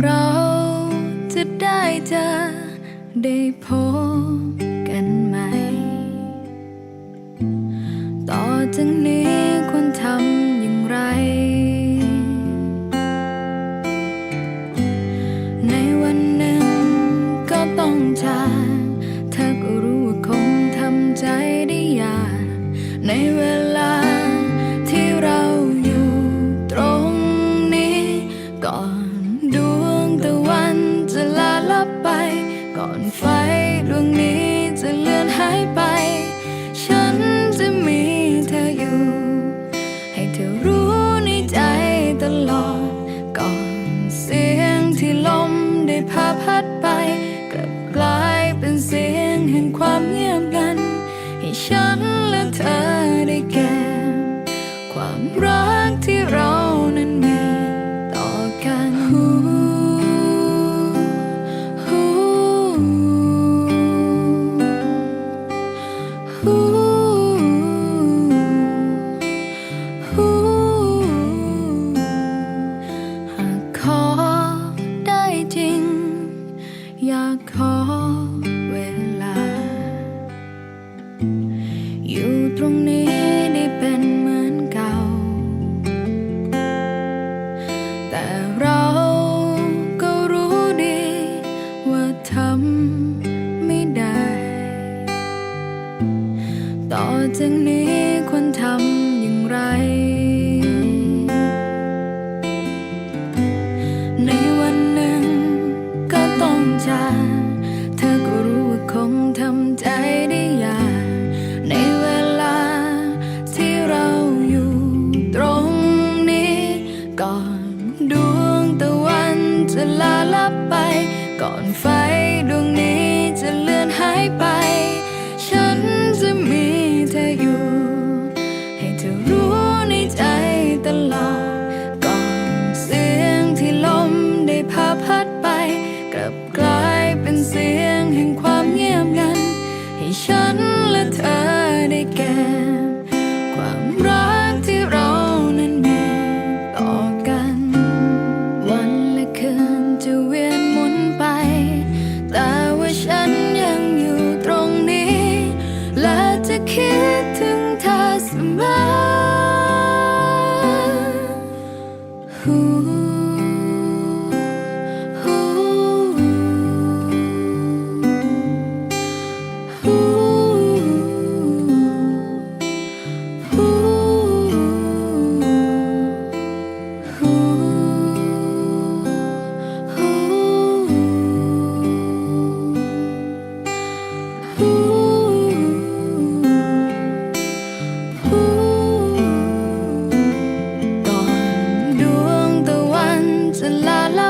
เราจะได้เจอได้พบกันไหม ต่อจากนี้ควรทำอย่างไร รงนี้ได้เป็นเหมือนเก่า แต่เราก็รู้ดีว่าทำไม่ได้ ต่อจากนี้ควรทำอย่างไร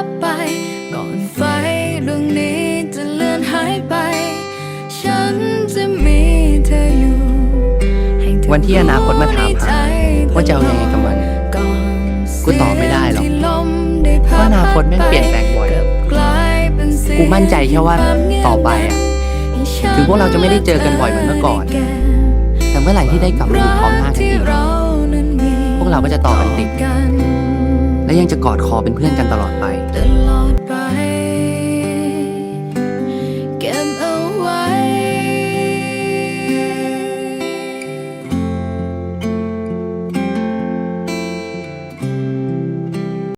บไป ก่อนไฟดวงนี้จะเลือนหายไป ฉันจะมีเธออยู่วันที่อนาคตมาถามหาว่าจะเอายังไงกับมัน กูตอบไม่ได้หรอกเพราะอนาคตแม่งเปลี่ยนแปลงบ่อยกูมั่นใจแค่ว่าต่อไปอะถึงพวกเราจะไม่ได้เจอกันบ่อยเหมือนเมื่อก่อน แต่เมื่อไหร่ที่ได้กลับมาอยู่พร้อมหน้ากันอีกพวกเราก็จะต่อกันติด และยังจะกอดคอเป็นเพื่อนกันตลอดไป